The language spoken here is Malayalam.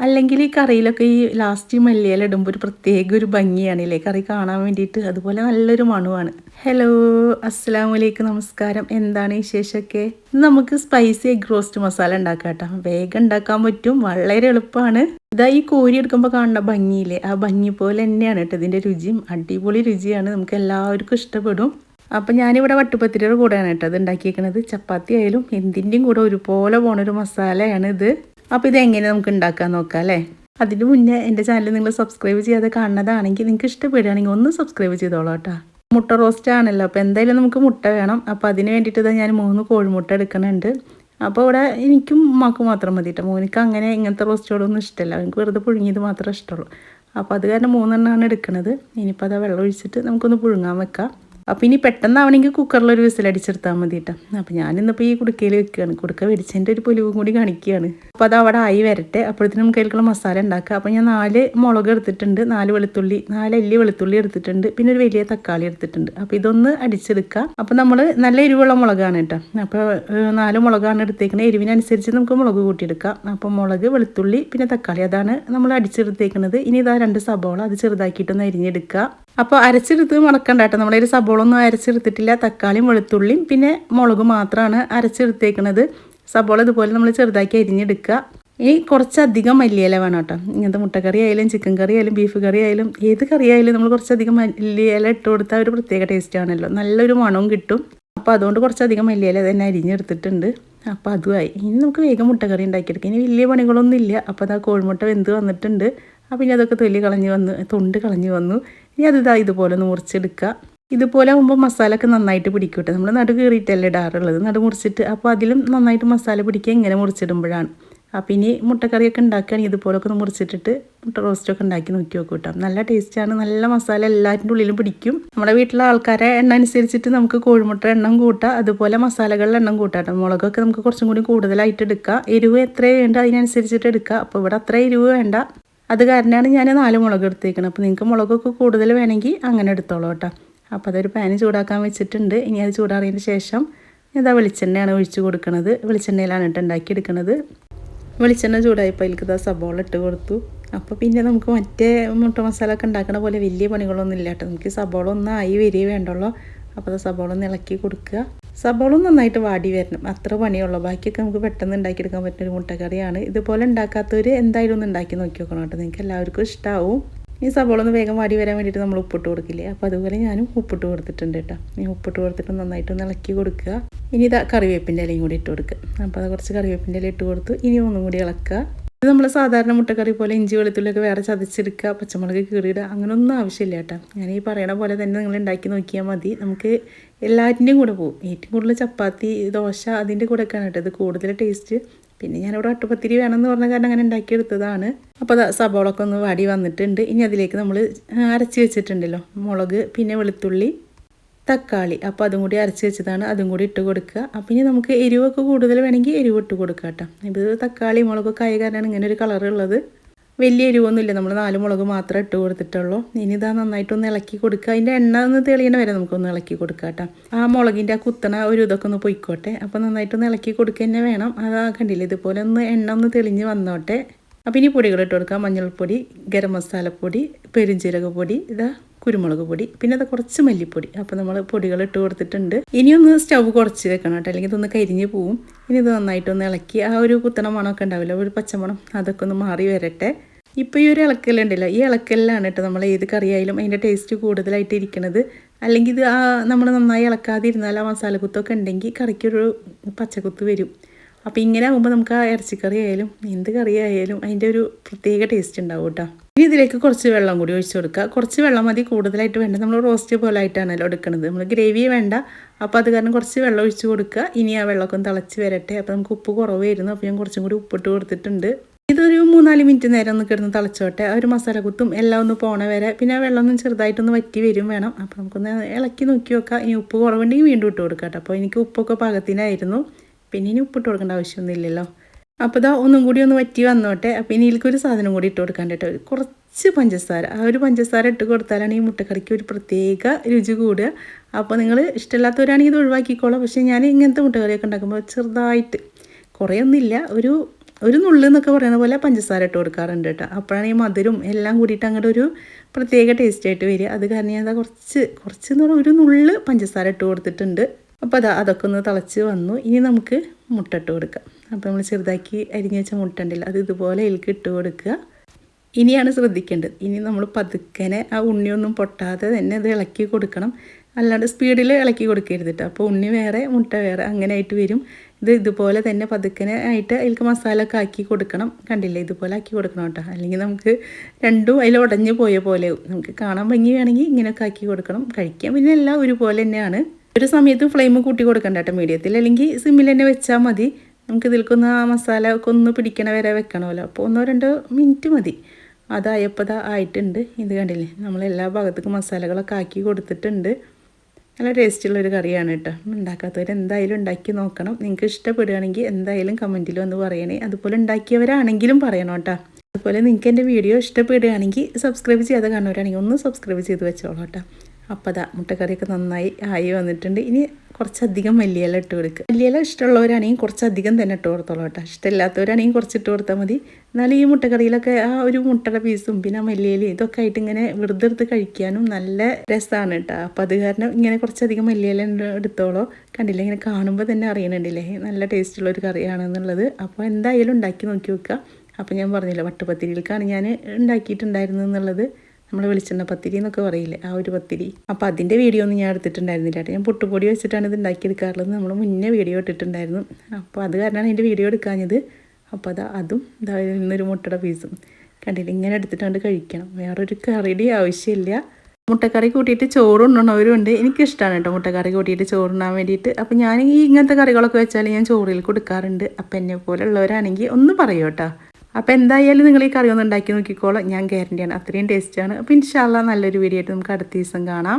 അല്ലെങ്കിൽ ഈ കറിയിലൊക്കെ ഈ ലാസ്റ്റ് മല്ലിയില ഇടുമ്പോൾ ഒരു പ്രത്യേക ഒരു ഭംഗിയാണല്ലേ കറി കാണാൻ വേണ്ടിയിട്ട് അതുപോലെ നല്ലൊരു മണുവാണ്. ഹലോ അസ്സാം വലൈക്കും നമസ്കാരം. എന്താണ് വിശേഷമൊക്കെ? നമുക്ക് സ്പൈസി എഗ് റോസ്റ്റ് മസാല ഉണ്ടാക്കാം കേട്ടോ. വേഗം ഉണ്ടാക്കാൻ പറ്റും. വളരെ എളുപ്പമാണ്. ഇതാ ഈ കോരി എടുക്കുമ്പോൾ കാണുന്ന ഭംഗിയില്ലേ? ആ ഭംഗി പോലെ തന്നെയാണ് കേട്ടോ ഇതിന്റെ രുചിയും. അടിപൊളി രുചിയാണ്. നമുക്ക് എല്ലാവർക്കും ഇഷ്ടപ്പെടും. അപ്പം ഞാനിവിടെ വട്ടുപത്തിരിയുടെ കൂടെയാണ് കേട്ടോ അത് ഉണ്ടാക്കിയേക്കുന്നത് ചപ്പാത്തി ആയാലും എന്തിന്റെയും കൂടെ ഒരുപോലെ പോണൊരു മസാലയാണ് ഇത്. അപ്പോൾ ഇതെങ്ങനെ നമുക്ക് ഉണ്ടാക്കാൻ നോക്കാം അല്ലേ? അതിന് മുന്നേ എന്റെ ചാനൽ നിങ്ങൾ സബ്സ്ക്രൈബ് ചെയ്യാതെ കാണുന്നതാണെങ്കിൽ നിങ്ങൾക്ക് ഇഷ്ടപ്പെടുകയാണെങ്കിൽ ഒന്ന് സബ്സ്ക്രൈബ് ചെയ്തോളൂ കേട്ടോ. മുട്ട റോസ്റ്റ് ആണല്ലോ അപ്പോൾ എന്തായാലും നമുക്ക് മുട്ട വേണം. അപ്പോൾ അതിന് വേണ്ടിയിട്ട് ഞാൻ മൂന്ന് കോഴിമുട്ട എടുക്കുന്നുണ്ട്. അപ്പോൾ ഇവിടെ എനിക്കും ഉമ്മാക്ക് മാത്രം മതി കേട്ടോ. മോനിക്ക് അങ്ങനെ ഇങ്ങനത്തെ റോസ്റ്റോടൊന്നും ഇഷ്ടമല്ല. എനിക്ക് വെറുതെ പുഴുങ്ങിയത് മാത്രമേ ഇഷ്ടമുള്ളൂ. അപ്പോൾ അത് കാരണം മൂന്നെണ്ണമാണ് എടുക്കുന്നത് ഇനിയിപ്പോൾ അത് വെള്ളം ഒഴിച്ചിട്ട് നമുക്കൊന്ന് പുഴുങ്ങാൻ വെക്കാം. അപ്പോൾ ഇനി പെട്ടെന്നാവണമെങ്കിൽ വിസിൽ അടിച്ചെടുത്താൽ മതി കേട്ടോ അപ്പോൾ ഞാനിന്നിപ്പോൾ ഈ കുടുക്കയിൽ വെക്കുകയാണ് കുടുക്ക വെടിച്ചതിന്റെ ഒരു പൊലിവും കൂടി കാണിക്കുകയാണ് അപ്പോൾ അത് അവിടെ ആയി വരട്ടെ. അപ്പോഴത്തേനും നമുക്ക് മസാല ഉണ്ടാക്കുക അപ്പോൾ ഞാൻ നാല് മുളക് എടുത്തിട്ടുണ്ട്. നാല് വെളുത്തുള്ളി നാല് അല്ലി വെളുത്തുള്ളി എടുത്തിട്ടുണ്ട്. പിന്നെ ഒരു വലിയ തക്കാളി എടുത്തിട്ടുണ്ട്. അപ്പോൾ ഇതൊന്ന് അടിച്ചെടുക്കുക അപ്പോൾ നമ്മൾ നല്ല എരിവുള്ള മുളകാണ് കേട്ടോ അപ്പോൾ നാല് മുളകാണ് എടുത്തേക്കുന്നത് എരിവിനനുസരിച്ച് നമുക്ക് മുളക് കൂട്ടിയെടുക്കാം. അപ്പോൾ മുളക് വെളുത്തുള്ളി പിന്നെ തക്കാളി. അതാണ് നമ്മൾ അടിച്ചെടുത്തേക്കുന്നത് ഇനി ഇതാ രണ്ട് സബോള അത് ചെറുതാക്കിയിട്ടൊന്ന് അരിഞ്ഞെടുക്കുക അപ്പോൾ അരച്ചെടുത്ത് മുളക്കണ്ട കേട്ടോ. നമ്മളൊരു സബോളൊന്നും അരച്ചെടുത്തിട്ടില്ല. തക്കാളിയും വെളുത്തുള്ളിയും പിന്നെ മുളക് മാത്രമാണ് അരച്ചെടുത്തേക്കുന്നത് സബോള ഇതുപോലെ നമ്മൾ ചെറുതാക്കി അരിഞ്ഞെടുക്കുക. ഇനി കുറച്ചധികം മല്ലിയില വേണം കേട്ടോ. ഇങ്ങനത്തെ മുട്ടക്കറി ആയാലും ചിക്കൻ കറി ആയാലും ബീഫ് കറി ആയാലും ഏത് കറി ആയാലും നമ്മൾ കുറച്ചധികം മല്ലിയില ഇട്ട് കൊടുത്താൽ ഒരു പ്രത്യേക ടേസ്റ്റ് ആണല്ലോ. നല്ലൊരു മണവും കിട്ടും. അപ്പോൾ അതുകൊണ്ട് കുറച്ചധികം മല്ലിയില തന്നെ അരിഞ്ഞെടുത്തിട്ടുണ്ട്. അപ്പോൾ അതുമായി ഇനി നമുക്ക് വേഗം മുട്ടക്കറി ഉണ്ടാക്കിയെടുക്കാം. ഇനി വലിയ പണികളൊന്നും ഇല്ല അപ്പോൾ അതാ കോഴിമുട്ട വെന്ത് വന്നിട്ടുണ്ട്. അപ്പോൾ ഇനി അതൊക്കെ തൊലി കളഞ്ഞ് വന്ന് തൊണ്ട് കളഞ്ഞ് വന്നു. ഇനി അത് ഇതാ ഇതുപോലെ ഒന്ന് മുറിച്ചെടുക്കുക. ഇതുപോലെ ആകുമ്പോൾ മസാല ഒക്കെ നന്നായിട്ട് പിടിക്കട്ടെ. നമ്മൾ നടു കീറിയിട്ടല്ലേ ഇടാറുള്ളത്. നടു മുറിച്ചിട്ട് അപ്പോൾ അതിലും നന്നായിട്ട് മസാല പിടിക്കുക ഇങ്ങനെ മുറിച്ചിടുമ്പോഴാണ്. അപ്പോൾ ഇനി മുട്ടക്കറിയൊക്കെ ഉണ്ടാക്കുകയാണെങ്കിൽ ഇതുപോലൊക്കെ ഒന്ന് മുറിച്ചിട്ടിട്ട് മുട്ട റോസ്റ്റൊക്കെ ഉണ്ടാക്കി നോക്കി നോക്കും കേട്ടോ നല്ല ടേസ്റ്റാണ് നല്ല മസാല എല്ലാറ്റിന്റെ ഉള്ളിലും പിടിക്കും. നമ്മുടെ വീട്ടിലെ ആൾക്കാരെ എണ്ണ അനുസരിച്ചിട്ട് നമുക്ക് കോഴിമുട്ട എണ്ണം കൂട്ടാം. അതുപോലെ മസാലകളുടെ എണ്ണം കേട്ടോ മുളകൊക്കെ നമുക്ക് കുറച്ചും കൂടി കൂടുതലായിട്ട് എടുക്കാം. എരിവ് എത്ര വേണ്ട അതിനനുസരിച്ചിട്ട് എടുക്കുക അപ്പോൾ ഇവിടെ അത്ര എരിവ് വേണ്ട. അത് കാരണമാണ് ഞാൻ നാല് മുളക് എടുത്തേക്കുന്നത് അപ്പോൾ നിങ്ങൾക്ക് മുളകൊക്കെ കൂടുതൽ വേണമെങ്കിൽ അങ്ങനെ എടുത്തോളൂ കേട്ടോ. അപ്പോൾ അതൊരു പാന് ചൂടാക്കാൻ വെച്ചിട്ടുണ്ട്. ഇനി അത് ചൂടാറിയതിന് ശേഷം ഇതാ വെളിച്ചെണ്ണയാണ് ഒഴിച്ച് കൊടുക്കുന്നത് വെളിച്ചെണ്ണയിലാണ് ഇട്ട് ഉണ്ടാക്കിയെടുക്കുന്നത് വെളിച്ചെണ്ണ ചൂടായപ്പോൾ അതിലേക്ക് ഇതാ സബോള ഇട്ട് കൊടുത്തു. അപ്പോൾ പിന്നെ നമുക്ക് മറ്റേ മുട്ട മസാല ഒക്കെ ഉണ്ടാക്കണ പോലെ വലിയ പണികളൊന്നും ഇല്ല കേട്ടോ. നമുക്ക് സബോള ഒന്നായി ആയി വരികയേ വേണ്ടുള്ളൂ. അപ്പോൾ അത് സബോള ഒന്ന് ഇളക്കി കൊടുക്കുക. സബോളും നന്നായിട്ട് വാടി വരണം. അത്ര പണിയുള്ളൂ. ബാക്കിയൊക്കെ നമുക്ക് പെട്ടെന്ന് ഉണ്ടാക്കിയെടുക്കാൻ പറ്റുന്ന ഒരു മുട്ടക്കറിയാണ്. ഇതുപോലെ ഉണ്ടാക്കാത്തവർ എന്തായാലും ഒന്ന് ഉണ്ടാക്കി നോക്കി നോക്കണം കേട്ടോ. നിങ്ങൾക്ക് എല്ലാവർക്കും ഇഷ്ടമാവും ഈ സബോളൊന്ന് വേഗം വാടി വരാൻ വേണ്ടിയിട്ട് നമ്മൾ ഉപ്പിട്ട് കൊടുക്കില്ലേ? അപ്പോൾ അതുപോലെ ഞാനും ഉപ്പിട്ട് കൊടുത്തിട്ടുണ്ട് കേട്ടോ. ഈ ഉപ്പിട്ട് കൊടുത്തിട്ട് നന്നായിട്ട് ഒന്ന് ഇളക്കി കൊടുക്കുക. ഇനി ഇതാ കറിവേപ്പിന്റെ ഇലയും കൂടി ഇട്ട് കൊടുക്കുക. അപ്പോൾ അത് കുറച്ച് കറിവേപ്പിന്റെ ഇല ഇട്ട് കൊടുത്തു. ഇനി ഒന്നും കൂടി ഇളക്കുക. ഇത് നമ്മൾ സാധാരണ മുട്ടക്കറി പോലെ ഇഞ്ചി വെളുത്തുള്ളിയൊക്കെ വേറെ ചതച്ചെടുക്കുക പച്ചമുളക് കീറിയിടുക അങ്ങനെയൊന്നും ആവശ്യമില്ല കേട്ടോ. ഞാൻ ഈ പറയണ പോലെ തന്നെ നിങ്ങൾ ഉണ്ടാക്കി നോക്കിയാൽ മതി. നമുക്ക് എല്ലാറ്റിന്റെയും കൂടെ പോകും ഏറ്റവും കൂടുതൽ ചപ്പാത്തി ദോശ അതിന്റെ കൂടെ ഒക്കെയാണ് കേട്ടോ. ഇത് കൂടുതൽ ടേസ്റ്റ്. പിന്നെ ഞാനിവിടെ അട്ടുപത്തിരി വേണമെന്ന് പറഞ്ഞ കാരണം അങ്ങനെ ഉണ്ടാക്കിയെടുത്തതാണ്. അപ്പോൾ സബോളൊക്കെ ഒന്ന് വാടി വന്നിട്ടുണ്ട്. ഇനി അതിലേക്ക് നമ്മൾ അരച്ച് വെച്ചിട്ടുണ്ടല്ലോ മുളക് പിന്നെ വെളുത്തുള്ളി തക്കാളി. അപ്പോൾ അതും കൂടി അരച്ച് വെച്ചതാണ്. അതും കൂടി ഇട്ട് കൊടുക്കുക. അപ്പം ഇനി നമുക്ക് എരിവൊക്കെ കൂടുതൽ വേണമെങ്കിൽ എരിവ് ഇട്ട് കൊടുക്കുക കേട്ടോ. ഇത് തക്കാളി മുളകൊക്കെ ആയ കാരണമാണ് ഇങ്ങനെ ഒരു കളർ ഉള്ളത്. വലിയ എരിവൊന്നുമില്ല. നമ്മൾ നാല് മുളക് മാത്രം ഇട്ട് കൊടുത്തിട്ടുള്ളൂ. ഇനി ഇതാ നന്നായിട്ടൊന്ന് ഇളക്കി കൊടുക്കുക. അതിന്റെ എണ്ണ ഒന്ന് തെളിയണ വരെ നമുക്കൊന്ന് ഇളക്കി കൊടുക്കുക കേട്ടോ. ആ മുളകിന്റെ ആ കുത്തണ ഒരു ഇതൊക്കെ ഒന്ന് പൊയ്ക്കോട്ടെ. അപ്പോൾ നന്നായിട്ടൊന്ന് ഇളക്കി കൊടുക്കുക തന്നെ വേണം. അതാ കണ്ടില്ല ഇതുപോലെ ഒന്ന് എണ്ണ ഒന്ന് തെളിഞ്ഞ് വന്നോട്ടെ. അപ്പോൾ ഇനി പൊടികൾ ഇട്ട് കൊടുക്കുക മഞ്ഞൾപ്പൊടി ഗരം മസാലപ്പൊടി പെരുംജീരകപ്പൊടി. ഇതാ കുരുമുളക് പൊടി പിന്നെ അത് കുറച്ച് മല്ലിപ്പൊടി. അപ്പോൾ നമ്മൾ പൊടികൾ ഇട്ട് കൊടുത്തിട്ടുണ്ട്. ഇനിയൊന്ന് സ്റ്റവ് കുറച്ച് വെക്കണം കേട്ടോ. അല്ലെങ്കിൽ ഇതൊന്ന് കരിഞ്ഞ് പോവും. ഇനി ഇത് നന്നായിട്ടൊന്ന് ഇളക്കി. ആ ഒരു കുത്തണ മണമൊക്കെ ഉണ്ടാവില്ല? ഒരു പച്ചമണം. അതൊക്കെ ഒന്ന് മാറി വരട്ടെ. ഇപ്പോൾ ഈ ഒരു ഇളക്കലുണ്ടല്ലോ ഈ ഇളക്കലിലാണ് കേട്ടോ നമ്മൾ ഏത് കറിയായാലും അതിന്റെ ടേസ്റ്റ് കൂടുതലായിട്ട് ഇരിക്കുന്നത് അല്ലെങ്കിൽ ഇത് ആ നമ്മൾ നന്നായി ഇളക്കാതിരുന്നാൽ ആ മസാലക്കുത്തൊക്കെ ഉണ്ടെങ്കിൽ കറിക്കൊരു പച്ചക്കുത്ത് വരും. അപ്പോൾ ഇങ്ങനെ ആകുമ്പോൾ നമുക്ക് ആ ഇറച്ചിക്കറി ആയാലും എന്ത് കറി ആയാലും അതിന്റെ ഒരു പ്രത്യേക ടേസ്റ്റ് ഉണ്ടാവും കേട്ടോ. ഇനി ഇതിലേക്ക് കുറച്ച് വെള്ളം കൂടി ഒഴിച്ച് കൊടുക്കുക. കുറച്ച് വെള്ളം മതി കൂടുതലായിട്ട് വേണ്ട. നമ്മൾ റോസ്റ്റ് പോലെ ആയിട്ടാണല്ലോ എടുക്കുന്നത് നമ്മൾ ഗ്രേവി വേണ്ട. അപ്പോൾ അത് കാരണം കുറച്ച് വെള്ളം ഒഴിച്ച് കൊടുക്കുക. ഇനി ആ വെള്ളമൊക്കെ ഒന്ന് തിളച്ച് വരട്ടെ. അപ്പോൾ നമുക്ക് ഉപ്പ് കുറവായിരുന്നു. അപ്പോൾ ഞാൻ കുറച്ചും കൂടി ഉപ്പിട്ട് കൊടുത്തിട്ടുണ്ട്. ഇതൊരു മൂന്നാൽ മിനിറ്റ് നേരം ഒന്ന് കിടന്ന് തിളച്ചോട്ടെ. ഒരു മസാല കുത്തും എല്ലാം ഒന്ന് പോണ വരെ. പിന്നെ ആ വെള്ളം ഒന്ന് ചെറുതായിട്ടൊന്ന് വറ്റി വരും വേണം. അപ്പോൾ നമുക്കൊന്ന് ഇളക്കി നോക്കി നോക്കാം ഇനി ഉപ്പ് കുറവുണ്ടെങ്കിൽ വീണ്ടും ഇട്ട് കൊടുക്കാം കേട്ടോ. അപ്പോൾ എനിക്ക് ഉപ്പൊക്കെ പാകത്തിനായിരുന്നു. പിന്നെ ഇനി ഉപ്പിട്ട് കൊടുക്കേണ്ട ആവശ്യമൊന്നുമില്ലല്ലോ അപ്പോൾ ഇതാ ഒന്നും കൂടി ഒന്ന് വറ്റി വന്നോട്ടെ. അപ്പോൾ ഇനി ഇതിലേക്ക് സാധനം കൂടി ഇട്ട് കൊടുക്കാൻ കേട്ടോ. കുറച്ച് പഞ്ചസാര. ആ ഒരു പഞ്ചസാര ഇട്ട് കൊടുത്താലാണ് ഈ മുട്ടക്കറിക്ക് ഒരു പ്രത്യേക രുചി കൂടുക. അപ്പോൾ നിങ്ങൾ ഇഷ്ടമില്ലാത്തവരാണെങ്കിൽ ഇത് ഒഴിവാക്കിക്കോളാം. പക്ഷേ ഞാൻ ഇങ്ങനത്തെ മുട്ടക്കറിയൊക്കെ ഉണ്ടാക്കുമ്പോൾ ചെറുതായിട്ട് കുറേയൊന്നുമില്ല ഒരു ഒരു നുള്ളു എന്നൊക്കെ പറയുന്ന പോലെ പഞ്ചസാര ഇട്ട് കൊടുക്കാറുണ്ട് കേട്ടോ. അപ്പോഴാണ് ഈ മധുരം എല്ലാം കൂടിയിട്ട് അങ്ങോട്ട് ഒരു പ്രത്യേക ടേസ്റ്റ് ആയിട്ട് വരിക. അത് കാരണം ഞാൻ കുറച്ച് കുറച്ച് എന്ന് പറഞ്ഞാൽ ഒരു നുള്ള് പഞ്ചസാര ഇട്ട് കൊടുത്തിട്ടുണ്ട്. അപ്പോൾ അതാ അതൊക്കെ ഒന്ന് തിളച്ച് വന്നു. ഇനി നമുക്ക് മുട്ട ഇട്ട് കൊടുക്കുക. അപ്പോൾ നമ്മൾ ചെറുതാക്കി അരിഞ്ഞ് വെച്ച മുട്ട ഉണ്ടല്ലോ അത് ഇതുപോലെ ഇതിലേക്ക് ഇട്ട് കൊടുക്കുക. ഇനിയാണ് ശ്രദ്ധിക്കേണ്ടത്. ഇനി നമ്മൾ പതുക്കനെ ആ ഉണ്ണിയൊന്നും പൊട്ടാതെ തന്നെ അത് ഇളക്കി കൊടുക്കണം. അല്ലാണ്ട് സ്പീഡിൽ ഇളക്കി കൊടുക്കരുത് കേട്ടോ അപ്പോൾ ഉണ്ണി വേറെ മുട്ട വേറെ അങ്ങനെ ആയിട്ട് വരും. ഇത് ഇതുപോലെ തന്നെ പതുക്കനെ ആയിട്ട് അതിലേക്ക് മസാല ഒക്കെ ആക്കി കൊടുക്കണം. കണ്ടില്ലേ? ഇതുപോലെ ആക്കി കൊടുക്കണം കേട്ടോ അല്ലെങ്കിൽ നമുക്ക് രണ്ടും അതിൽ ഉടഞ്ഞു പോയ പോലെയാവും നമുക്ക് കാണാൻ ഭംഗി വേണമെങ്കിൽ ഇങ്ങനെയൊക്കെ ആക്കി കൊടുക്കണം. കഴിക്കാൻ പിന്നെ എല്ലാം ഒരുപോലെ തന്നെയാണ്. ഒരു സമയത്ത് ഫ്ലെയിം കൂട്ടി കൊടുക്കണ്ട കേട്ടോ മീഡിയത്തിൽ അല്ലെങ്കിൽ സിമ്മിൽ തന്നെ വെച്ചാൽ മതി. നമുക്ക് ഇതിൽക്കൊന്ന് ആ മസാല ഒക്കെ ഒന്ന് പിടിക്കണ വരെ വെക്കണമല്ലോ. അപ്പോൾ ഒന്നോ രണ്ടോ മിനിറ്റ് മതി. അതായപ്പോൾ അത് ആയിട്ടുണ്ട്. ഇത് കണ്ടില്ലേ? നമ്മൾ എല്ലാ ഭാഗത്തേക്കും മസാലകളൊക്കെ ആക്കി കൊടുത്തിട്ടുണ്ട്. നല്ല ടേസ്റ്റുള്ളൊരു കറിയാണ് കേട്ടോ. ഉണ്ടാക്കാത്തവർ എന്തായാലും ഉണ്ടാക്കി നോക്കണം. നിങ്ങൾക്ക് ഇഷ്ടപ്പെടുകയാണെങ്കിൽ എന്തായാലും കമന്റിൽ ഒന്ന് പറയണേ. അതുപോലെ ഉണ്ടാക്കിയവരാണെങ്കിലും പറയണം കേട്ടോ. അതുപോലെ നിങ്ങൾക്ക് എന്റെ വീഡിയോ ഇഷ്ടപ്പെടുകയാണെങ്കിൽ സബ്സ്ക്രൈബ് ചെയ്യാതെ കാണുന്നവരാണെങ്കിൽ ഒന്ന് സബ്സ്ക്രൈബ് ചെയ്ത് വെച്ചോളൂ കേട്ടോ. അപ്പോൾ അതാ മുട്ടക്കറിയൊക്കെ നന്നായി ആയി വന്നിട്ടുണ്ട്. ഇനി കുറച്ചധികം മല്ലിയില ഇട്ട് കൊടുക്കുക മല്ലിയില ഇഷ്ടമുള്ളവരാണെങ്കിൽ കുറച്ചധികം തന്നെ ഇട്ട് കൊടുത്തോളൂ കേട്ടോ. ഇഷ്ടമില്ലാത്തവരാണെങ്കിൽ കുറച്ച് ഇട്ട് കൊടുത്താൽ മതി. എന്നാലും ഈ മുട്ടക്കറിയിലൊക്കെ ആ ഒരു മുട്ടയുടെ പീസും പിന്നെ മല്ലിയിലയും ഇതൊക്കെ ആയിട്ട് ഇങ്ങനെ വെറുതെ എടുത്ത് കഴിക്കാനും നല്ല രസമാണ് കേട്ടോ. അപ്പോൾ അത് കാരണം ഇങ്ങനെ കുറച്ചധികം മല്ലിയില എടുത്തോളോ. കണ്ടില്ല ഇങ്ങനെ കാണുമ്പോൾ തന്നെ അറിയണുണ്ടല്ലേ. നല്ല ടേസ്റ്റുള്ള ഒരു കറിയാണെന്നുള്ളത്. അപ്പോൾ എന്തായാലും ഉണ്ടാക്കി നോക്കി വെക്കുക അപ്പോൾ ഞാൻ പറഞ്ഞില്ല വട്ടുപത്തിരിയിലേക്കാണ് ഞാൻ ഉണ്ടാക്കിയിട്ടുണ്ടായിരുന്നത് എന്നുള്ളത്. നമ്മൾ വെളിച്ചെണ്ണ പത്തിരി എന്നൊക്കെ പറയില്ലേ ആ ഒരു പത്തിരി. അപ്പോൾ അതിന്റെ വീഡിയോ ഒന്നും ഞാൻ എടുത്തിട്ടുണ്ടായിരുന്നില്ല കേട്ടോ. ഞാൻ പൊട്ടുപൊടി വെച്ചിട്ടാണ് ഇത് ഉണ്ടാക്കിയെടുക്കാറുള്ളത്. നമ്മൾ മുന്നേ വീഡിയോ ഇട്ടിട്ടുണ്ടായിരുന്നു. അപ്പോൾ അത് കാരണമാണ് എന്റെ വീഡിയോ എടുക്കാഞ്ഞത്. അപ്പോൾ അതാ അതും ഇതാ ഇന്നൊരു മുട്ടയുടെ പീസും കണ്ടില്ല ഇങ്ങനെ എടുത്തിട്ടാണ്ട് കഴിക്കണം. വേറൊരു കറിയുടെ ആവശ്യമില്ല. മുട്ടക്കറി കൂട്ടിയിട്ട് ചോറ് ഉണ്ട്. എനിക്കിഷ്ടമാണ് കേട്ടോ മുട്ടക്കറി കൂട്ടിയിട്ട് ചോറുണ്ണാൻ വേണ്ടിയിട്ട്. അപ്പോൾ ഞാൻ ഈ ഇങ്ങനത്തെ കറികളൊക്കെ വെച്ചാൽ ഞാൻ ചോറിൽ കൊടുക്കാറുണ്ട്. അപ്പം എന്നെ പോലെ ഉള്ളവരാണെങ്കിൽ ഒന്ന് പറയൂ കേട്ടോ. അപ്പോൾ എന്തായാലും നിങ്ങൾ ഈ കറി ഒന്ന് ഉണ്ടാക്കി നോക്കിക്കോളാം. ഞാൻ ഗ്യാരന്റിയാണ് അത്രയും ടേസ്റ്റാണ് അപ്പോൾ ഇൻഷാല്ല നല്ലൊരു വീഡിയോ ആയിട്ട് നമുക്ക് അടുത്ത ദിവസം കാണാം.